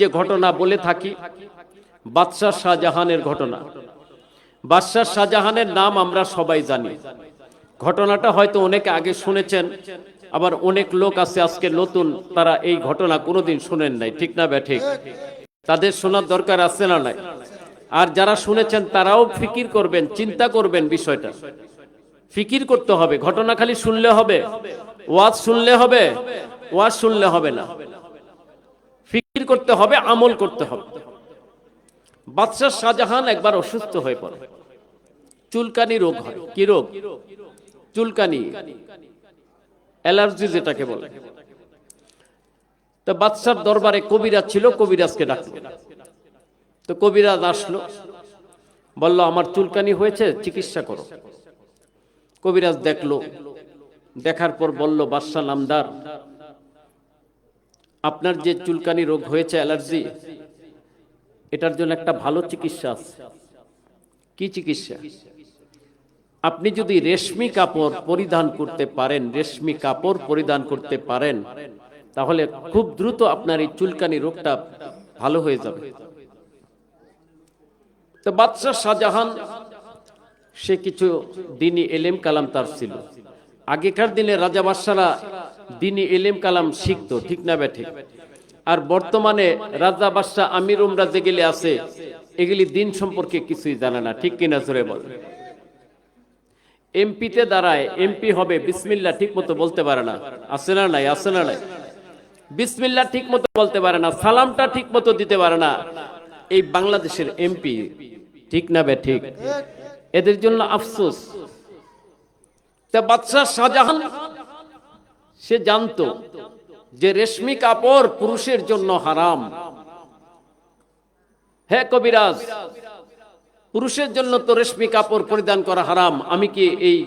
যে ঘটনা বলে থাকি, বাদশাহ শাহজাহানের ঘটনা। বাদশাহ শাহজাহানের নাম আমরা সবাই জানি। ঘটনাটা হয়তো অনেকে আগে শুনেছেন, আবার অনেক লোক আছে আজকে নতুন, তারা এই ঘটনা কোনোদিন শুনেন নাই, ঠিক না বে ঠিক? তাদের শোনার দরকার আছে না নাই? আর যারা শুনেছেন, তারাও ফিকির করবেন, চিন্তা করবেন বিষয়টা। ফিকির করতে হবে, ঘটনা খালি শুনলে হবে, ওয়াজ শুনলে হবে, ওয়াজ শুনলে হবে না। করতে হবে, আমল করতে হবে। বাদশাহ শাহজাহান একবার অসুস্থ হয়ে পড়ে। চুলকানি রোগ হয়। কি রোগ? চুলকানি। অ্যালার্জি যেটাকে বলে। তো বাদশার দরবারে কবিরাজ ছিল, কবিরাজকে ডাকলো। তো কবিরাজ আসলো। বলল, আমার চুলকানি হয়েছে, চিকিৎসা করো। কবিরাজ দেখল। দেখার পর বলল, বাদশাহ নামদার। আপনার যে চুলকানি রোগ হয়েছে, অ্যালার্জি, এটার জন্য একটা ভালো চিকিৎসা আছে। কি চিকিৎসা? আপনি যদি রেশমি কাপড় পরিধান করতে পারেন, রেশমি কাপড় পরিধান করতে পারেন, তাহলে খুব দ্রুত আপনার এই চুলকানি রোগটা ভালো হয়ে যাবে। তো বাদশাহ শাহজাহান, সে কিছু দিনই এলেম কালাম তার ছিল। আগেকার দিনে রাজা বাদশারা দিনই এলেম কালাম শিখতো, ঠিক না ব্যাঠে? আর বর্তমানে রাজা বাদশাহ আমির উমরা যেগুলি আছে, এগুলি দিন সম্পর্কে কিছুই জানে না, ঠিক কিনা জোরে বল? এমপিতে দাঁড়ায়, এমপি হবে বিসমিল্লা ঠিক মতো বলতে পারে না। আছে না নাই? আছে না নাই? বিসমিল্লা ঠিক মতো বলতে পারে না, সালামটা ঠিক মতো দিতে পারে না। এই বাংলাদেশের এমপি, ঠিক না বে ঠিক? এদের জন্য আফসোস। তা বাদশাহ শাহজাহান সে জানতো যে রেশমি কাপড় পুরুষের জন্য হারাম। হে কবিরাজ, পুরুষের জন্য তো রেশমি কাপড় পরিধান করা হারাম। আমি কি এই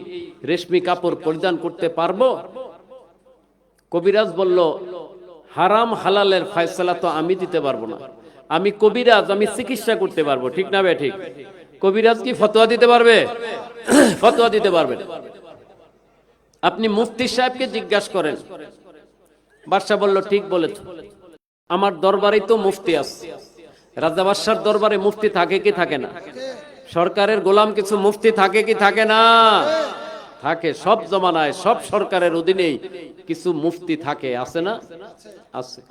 রেশমি কাপড় পরিধান করতে পারব? কবিরাজ বলল, হারাম হালালের ফয়সালা তো আমি দিতে পারব না। আমি কবিরাজ, আমি চিকিৎসা করতে পারব। ঠিক না বে, ঠিক? কবিরাজ কি ফতোয়া দিতে পারবে? ফতোয়া দিতে পারবে না। আপনি মুফতি সাহেবকে জিজ্ঞাসা করেন। বাদশাহ বলল, ঠিক বলেছ। আমার দরবারেই তো মুফতি আছে। রাজা বাদশার দরবারে মুফতি থাকে কি থাকে না? সরকারের গোলাম কিছু মুফতি থাকে কি থাকে না? থাকে, সব জমানায়, সব সরকারের অধীনেই কিছু মুফতি থাকে। আছে না? আছে।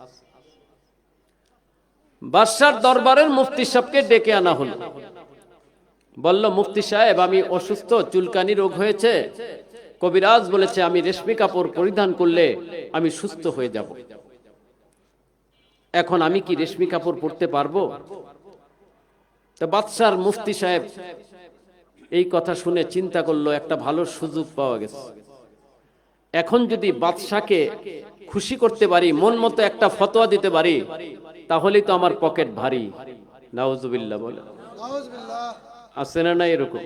বাদশার দরবারের মুফতি সাহেবকে ডেকে আনা হলো। বলল, মুফতি সাহেব, আমি অসুস্থ, চুলকানি রোগ হয়েছে। কবিরাজ বলেছে আমি রেশমি কাপড় পরিধান করলে আমি সুস্থ হয়ে যাব। এখন আমি কি রেশমি কাপড় পরতে পারব? তো বাদশার মুফতি সাহেব এই কথা শুনে চিন্তা করল একটা ভালো সুযোগ পাওয়া গেছে। এখন যদি বাদশাকে খুশি করতে পারি মন মতো একটা ফতোয়া দিতে পারি তাহলেই তো আমার পকেট ভারী। নাউজুবিল্লাহ বলে। আছে না না এরকম?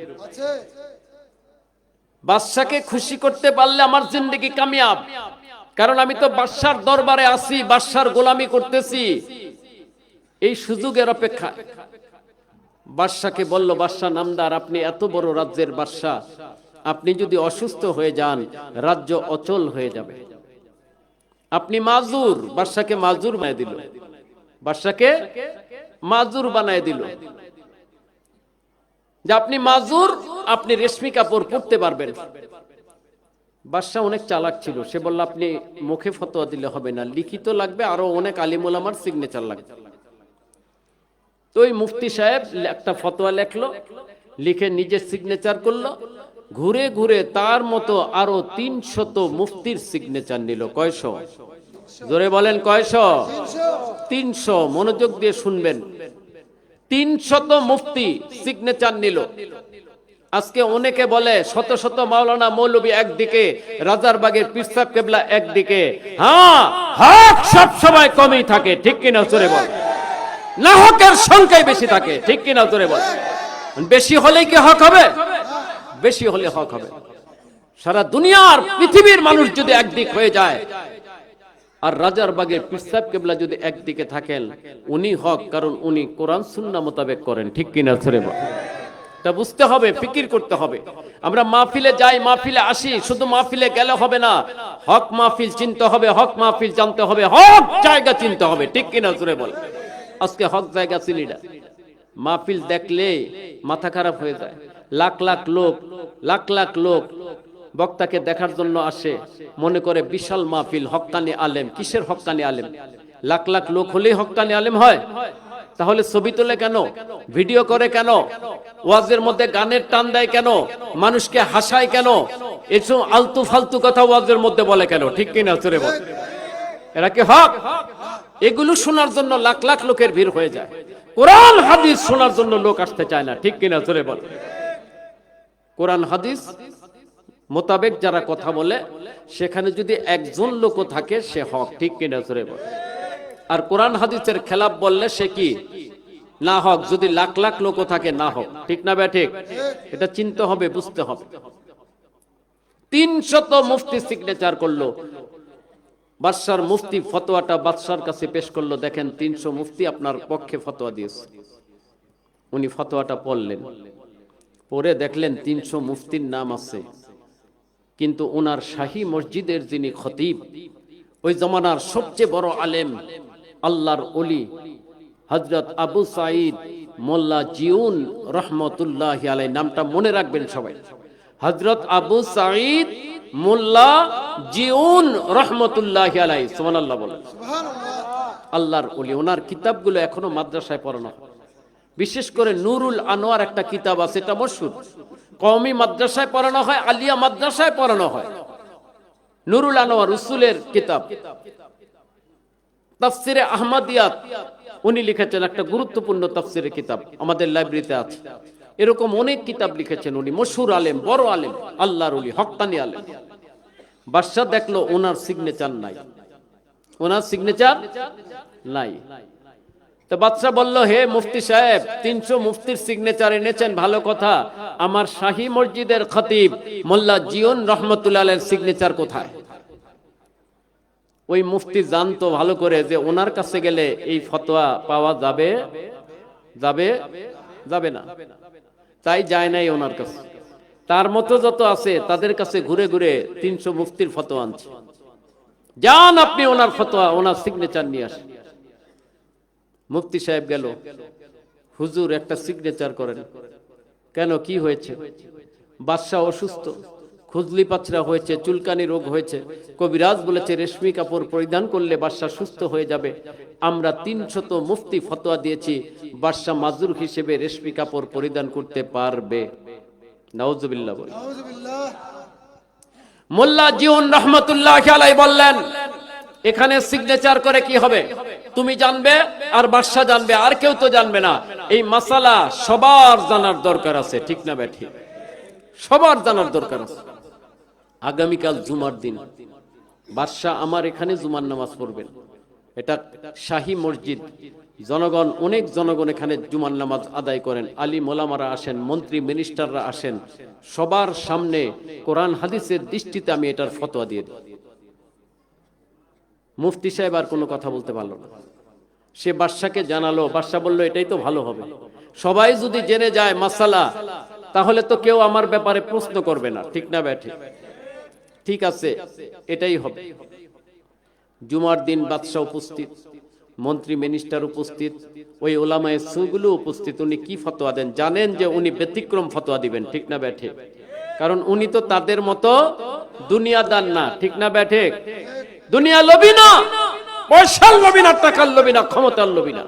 বাদশাকে খুশি করতে পারলে আমার জিন্দগি কামিয়াব। কারণ আমি তো বাদশার দরবারে আছি, বাদশার গোলামি করতেছি। এই সুযোগের অপেক্ষা। বাদশাকে বলল বাদশাহ নামদার, আপনি এত বড় রাজ্যের বাদশাহ আপনি যদি অসুস্থ হয়ে যান, রাজ্য অচল হয়ে যাবে। আপনি মাজুর। বাদশাকে মাজুর বানিয়ে দিল। বাদশাকে মাজুর বানায় দিল। যে আপনি মাজুর, আপনি রেশমি কাপড় পরতে পারবেন। বাদশাহ অনেক চালাক ছিল। সে বলল, আপনি মুখে ফতোয়া দিলে হবে না। লিখিত লাগবে, আরও অনেক আলিমুল আমার সিগনেচার লাগবে। তো ওই মুফতি সাহেব একটা ফতোয়া লেখলো, লিখে নিজের সিগনেচার করল। ঘুরে ঘুরে তার মতো আরও তিনশত মুফতির সিগনেচার নিল। কয়শ? জোরে বলেন, কয়শ? তিনশো। মনোযোগ দিয়ে শুনবেন। তিনশত মুফতি সিগনেচার নিল। আজকে অনেকে বলে, শত শত মাওলানা মৌলবী একদিকে, রাজারবাগের পিসাব কেবলা একদিকে। হ্যাঁ হক সব সময় কমই থাকে, ঠিক কিনা চলে বল? না হকের সংখ্যাই বেশি থাকে, ঠিক কিনা তোরে বল? বেশি হলেই কি হক হবে? বেশি হলে হক হবে। সারা দুনিয়ার পৃথিবীর মানুষ যদি একদিক হয়ে যায় আর রাজার বাগের পিসাব কেবলা যদি একদিকে থাকেন, উনি হক, কারণ উনি কোরআন, সুন্না মোতাবেক করেন। ঠিক কিনা বল। তা বুঝতে হবে, ফিকির করতে হবে। আমরা মাহফিলে যাই, মাহফিলে আসি, শুধু মাহফিলে গেলে হবে না। হক মাহফিল চিনতে হবে, হক মাহফিল জানতে হবে, হক জায়গা চিনতে হবে। ঠিক কিনা জোরে বল। আজকে হক জায়গা চিনি না। মাহফিল দেখলে মাথা খারাপ হয়ে যায়। লাখ লাখ লোক, লাখ লাখ লোক বক্তাকে দেখার জন্য আসে। মনে করে, বিশাল মাহফিল, হক্কানি আলেম। কিসের হক্কানি আলেম? লাখ লাখ লোক হলেই হক্কানি আলেম হয়। তাহলে ছবি তোলে কেন? ভিডিও করে কেন? ওয়াজের মধ্যে গানের টান দেয় কেন? মানুষকে হাসায় কেন? এসব আলতু ফালতু কথা ওয়াজের মধ্যে বলে কেন? ঠিক কিনা চলে বল? এরা কি হক? এগুলো শোনার জন্য লাখ লাখ লোকের ভিড় হয়ে যায়। কোরআন, হাদিস শোনার জন্য লোক আসতে চায় না। ঠিক কিনা চলে বল? কোরআন, হাদিস মোতাবেক যারা কথা বলে, সেখানে যদি একজন লোক থাকে, সে হক ঠিক কিনা চলে বল। আর কোরআন হাদিসের খেলাপ বললে সে কি? না হক, যদি লাখ লাখ লোক থাকে, না হোক। ঠিক না বে ঠিক? এটা চিনতে হবে, বুঝতে হবে। তিনশত মুফতি সিগনেচার করল। বাদশার মুফতি ফতোয়াটা বাদশার কাছে পেশ করল। দেখেন, তিনশো মুফতি আপনার পক্ষে ফতোয়া দিয়েছে। উনি ফতোয়াটা পড়লেন। পরে দেখলেন তিনশো মুফতির নাম আছে। কিন্তু ওনার শাহী মসজিদের যিনি খতিব, ওই জমানার সবচেয়ে বড় আলেম, আল্লাহর অলি হজরত আবু সাইদ মোল্লা জিউন রহমতুল্লাহ আলাই নামটা মনে রাখবেন সবাই। হজরত আবু সাইদ মোল্লা জিউন রহমতুল্লাহ আলাই সোমান আল্লাহ বলেন। আল্লাহর অলি ওনার কিতাবগুলো এখনও মাদ্রাসায় পড়ানো। বিশেষ করে নুরুল আনোয়ার একটা কিতাব আছে, এটা মশহুর। কওমি মাদ্রাসায় পড়ানো হয়, আলিয়া মাদ্রাসায় পড়ানো হয়। নুরুল আনোয়ার রসুলের কিতাব। তাফসিরে আহমদিয়াত, উনি লিখেছেন একটা গুরুত্বপূর্ণ তাফসিরের কিতাব, আমাদের লাইব্রেরিতে আছে। এরকম অনেক কিতাব লিখেছেন উনি মশহুর আলেম, বড় আলেম, আল্লাহর উলি হক্কানি আলেম। বাদশাহ দেখল ওনার সিগনেচার নাই। ওনার সিগনেচার নাই। তো বাদশাহ বলল, হে মুফতি সাহেব, তিনশো মুফতির সিগনেচার এনেছেন, ভালো কথা। আমার শাহী মসজিদের খতিব মোল্লা জিয়ন রহমতুল্লাহ সিগনেচার কোথায়? ওই মুফতি জানতো ভালো করে যে ওনার কাছে গেলে এই ফতোয়া পাওয়া যাবে যাবে যাবে না। তাই যায় নাই ওনার কাছে। তার মতো যত আছে, তাদের কাছে ঘুরে ঘুরে তিনশো মুফতির ফতোয়া আনছে। যান আপনি ওনার ফতোয়া, ওনার সিগনেচার নিয়ে আসেন। মুফতি সাহেব গেল। হুজুর একটা সিগনেচার করেন। কেন কি হয়েছে? বাদশাহ অসুস্থ। খুজলি পাচরা হয়েছে চুলকানি রোগ হয়েছে। কবিরাজ বলেছে রেশমি কাপড় পরিধান করলে বাদশাহ সুস্থ হয়ে যাবে। আমরা তিনশত মুফতি ফতোয়া দিয়েছি বাদশাহ মাজুর হিসেবে রেশমি কাপড় পরিধান করতে পারবে। বলে মোল্লা জিউন রহমতুল্লাহ আলাই বললেন এখানে সিগনেচার করে কি হবে? তুমি জানবে আর বাদশাহ জানবে, আর কেউ তো জানবে না। এই মাসালা সবার জানার দরকার আছে, ঠিক না ব্যাঠি সবার জানার দরকার আছে। আগামীকাল জুমার দিন। বাদশাহ আমার এখানে জুমার নামাজ পড়বেন। এটা শাহী মসজিদ। জনগণ, অনেক জনগণ এখানে জুমার নামাজ আদায় করেন। আলী মোলামারা আসেন, মন্ত্রী মিনিস্টাররা আসেন। সবার সামনে কোরআন, হাদিসের দৃষ্টিতে আমি এটার ফতোয়া দিয়ে দিই। মুফতি সাহেব আর কোনো কথা বলতে পারল না। সে বাদশাকে জানালো বাদশাহ বলল, এটাই তো ভালো হবে। সবাই যদি জেনে যায় মাসালা, তাহলে তো কেউ আমার ব্যাপারে প্রশ্ন করবে না। ঠিক না ব্যাঠি? ঠিক আছে, এটাই হবে। জুমার দিন বাদশাহ উপস্থিত, মন্ত্রী, মিনিস্টার উপস্থিত, ওই ওলামায় সুগুলো উপস্থিত। উনি কি ফতোয়া দেন? জানেন যে উনি ব্যতিক্রম ফতোয়া দিবেন, ঠিক না ব্যাঠে? কারণ উনি তো তাদের মতো দুনিয়াদার না, ঠিক না ব্যাঠে? দুনিয়া লোভী না, পয়সার লোভী না, টাকার লোভী না, ক্ষমতার লোভী না।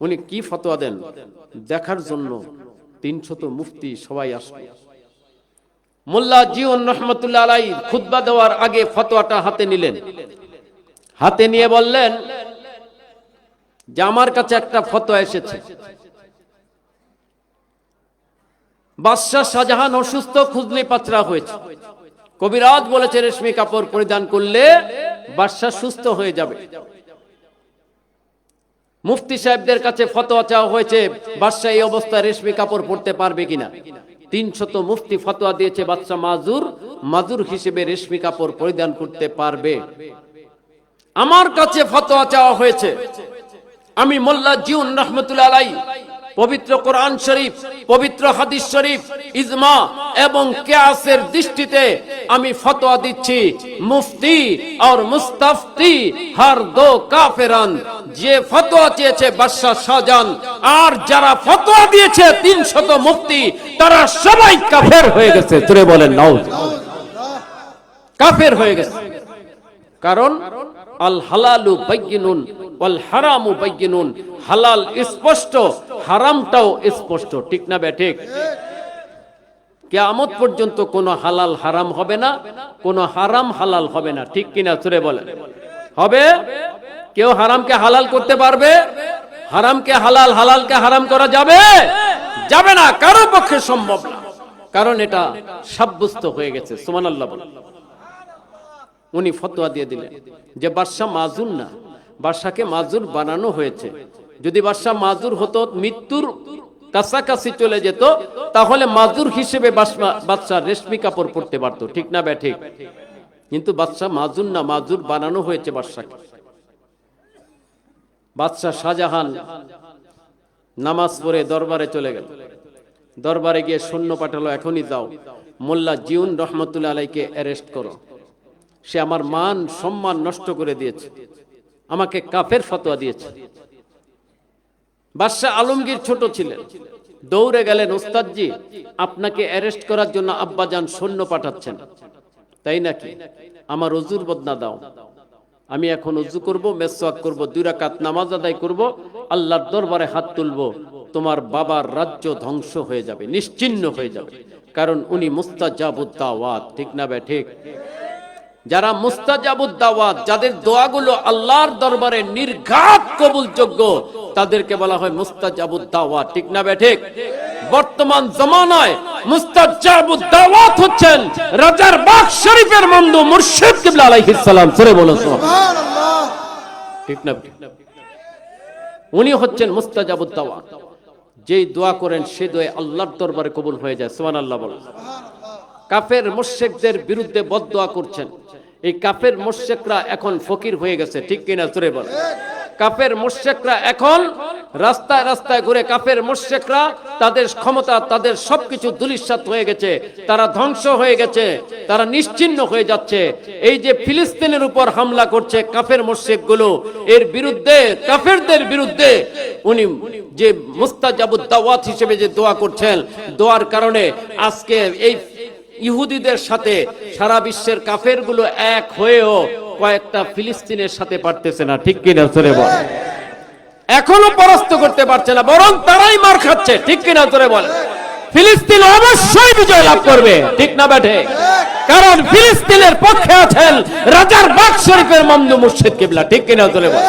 উনি কি ফতোয়া দেন? দেখার জন্য তিনশত মুফতি সবাই আসবে। মোল্লা জিউন রহমতুল্লাহ আলাই খুতবা দেওয়ার আগে ফতোয়াটা হাতে নিলেন। হাতে নিয়ে বললেন, যে আমার কাছে একটা ফতোয়া এসেছে। বাদশাহ শাহজাহান অসুস্থ, খুজলি পাচরা হয়েছে। কবিরাজ বলেছে, রেশমি কাপড় পরিধান করলে বাদশাহ সুস্থ হয়ে যাবে। মুফতি সাহেবদের কাছে ফতোয়া চাওয়া হয়েছে, বাদশাহ এই অবস্থায় রেশমি কাপড় পরতে পারবে কিনা? তিনশত মুফতি ফতোয়া দিয়েছে, বাদশাহ মাজুর মাজুর হিসেবে রেশমি কাপড় পরিধান করতে পারবে। আমার কাছে ফতোয়া চাওয়া হয়েছে, আমি মোল্লা জিউন রহমতুল্লাহ আলাই পবিত্র কোরআন শরীফ, পবিত্র হাদিস শরীফ, ইজমা এবং কেয়াসের দৃষ্টিতে আমি ফতোয়া দিচ্ছি, মুফতি আর মুস্তাফতি হার দো কাফেরান, যে ফতোয়া চেয়েছে বাদশাহ শাহজাহান, আর যারা ফতোয়া দিয়েছে তিনশত মুফতি, তারা সবাই কাফের হয়ে গেছে। তুরে বলেন নাও কাফের হয়ে গেছে। কারণ, আল হালালু বাইয়িনুন ওয়াল হারামু বাইয়িনুন। হালাল স্পষ্ট, হারামটাও স্পষ্ট। ঠিক না বে, ঠিক? পর্যন্ত কোনো হালাল হারাম হবে না হারাম হালাল হবে না। ঠিক সুরে বলেন? হবে? কেউ হারামকে হালাল করতে পারবে? হারামকে হালাল, হালালকে হারাম করা যাবে? যাবে না, কারও পক্ষে সম্ভব না। কারণ এটা সাব্যস্ত হয়ে গেছে, সুবহানাল্লাহ বলেন। উনি ফতোয়া দিয়ে দিলেন যে, বাদশাহ মাজুর না বাদশাকে মাজুর বানানো হয়েছে। যদি বাদশাহ মাজুর হতো, মৃত্যুর কাছাকাছি চলে যেত, তাহলে মাজুর হিসেবে বাদশা- বাদশাহ রেশমি কাপড় পরতে পারতো, ঠিক না ব্যা ঠিক কিন্তু বাদশাহ মাজুর না, মাজুর বানানো হয়েছে বাদশাকে বাদশাহ শাহজাহান নামাজ পড়ে দরবারে চলে গেল। দরবারে গিয়ে সৈন্য পাঠালো, এখনই যাও। মোল্লা জিউন রহমতুল্লাহ আলাইকে অ্যারেস্ট করো। সে আমার মান, সম্মান নষ্ট করে দিয়েছে। আমাকে কাফের ফতোয়া দিয়েছে। বাদশাহ আলমগীর ছোট ছিলেন। দৌড়ে গেলেন, ওস্তাদজি, আপনাকে অ্যারেস্ট করার জন্য আব্বাজান সৈন্য পাঠাচ্ছেন। তাই নাকি? আমার অজুর বদনা দাও। আমি এখন উজু করব, মেসওয়াক করব, দুই রাকাত নামাজ আদায় করব, আল্লাহর দরবারে হাত তুলব। তোমার বাবার রাজ্য ধ্বংস হয়ে যাবে, নিশ্চিন্ন হয়ে যাবে। কারণ উনি মুস্তাজাবুদ দাওয়াত, ঠিক না বে, ঠিক? যারা মুস্তাজাবুদ দাওয়াত যাদের দোয়াগুলো আল্লাহর দরবারে নির্ঘাত কবুলযোগ্য তাদেরকে বলা হয় মুস্তাজাবুদ দাওয়াত ঠিক না ঠিক? বর্তমান জমানায় মুস্তাজাবুদ দাওয়াত হচ্ছেন রাজার বাগ শরীফের মন্দ মুর্শিদ কিবলা আলাইহিস সালাম। সরে বলো ঠিক না ঠিক? না? উনি হচ্ছেন মুস্তাজাবুদ দাওয়াত যেই দোয়া করেন সে দোয়া আল্লাহর দরবারে কবুল হয়ে যায়। সুবহানাল্লাহ বলেন। কাফের মোশেকদের বিরুদ্ধে বদদোয়া করছেন। এই কাফের মোশেকরা এখন ফকির হয়ে গেছে, ঠিক কিনা তোরে বল। কাফের মোশেকরা এখন রাস্তায় রাস্তায় ঘুরে কাফের মোশেকরা তাদের ক্ষমতা, তাদের সবকিছু দুলিশ্বাত হয়ে গেছে, তারা ধ্বংস হয়ে গেছে, তারা নিশ্চিন্ন হয়ে যাচ্ছে। এই যে ফিলিস্তিনের উপর হামলা করছে কাফের মোশেকগুলো এর বিরুদ্ধে, কাফেরদের বিরুদ্ধে উনি যে মুস্তাজাবুদ দাওয়াত হিসেবে যে দোয়া করছেন, দোয়ার কারণে আজকে এই ইহুদিদের সাথে সারা বিশ্বের কাফেরগুলো এক হয়েও কয়েকটা ফিলিস্তিনের সাথে পারতেছে না। ঠিক কিনা ধরে বল? এখনও পরাস্ত করতে পারছে না, বরং তারাই মার খাচ্ছে। ঠিক কিনা ধরে বল? ফিলিস্তিন অবশ্যই বিজয় লাভ করবে। ঠিক না ব্যাটে? কারণ ফিলিস্তিনের পক্ষে আছেন রাজার বাগ শরীফের মমদু মুর্শিদ কিবলা। ঠিক কিনা ধরে বল?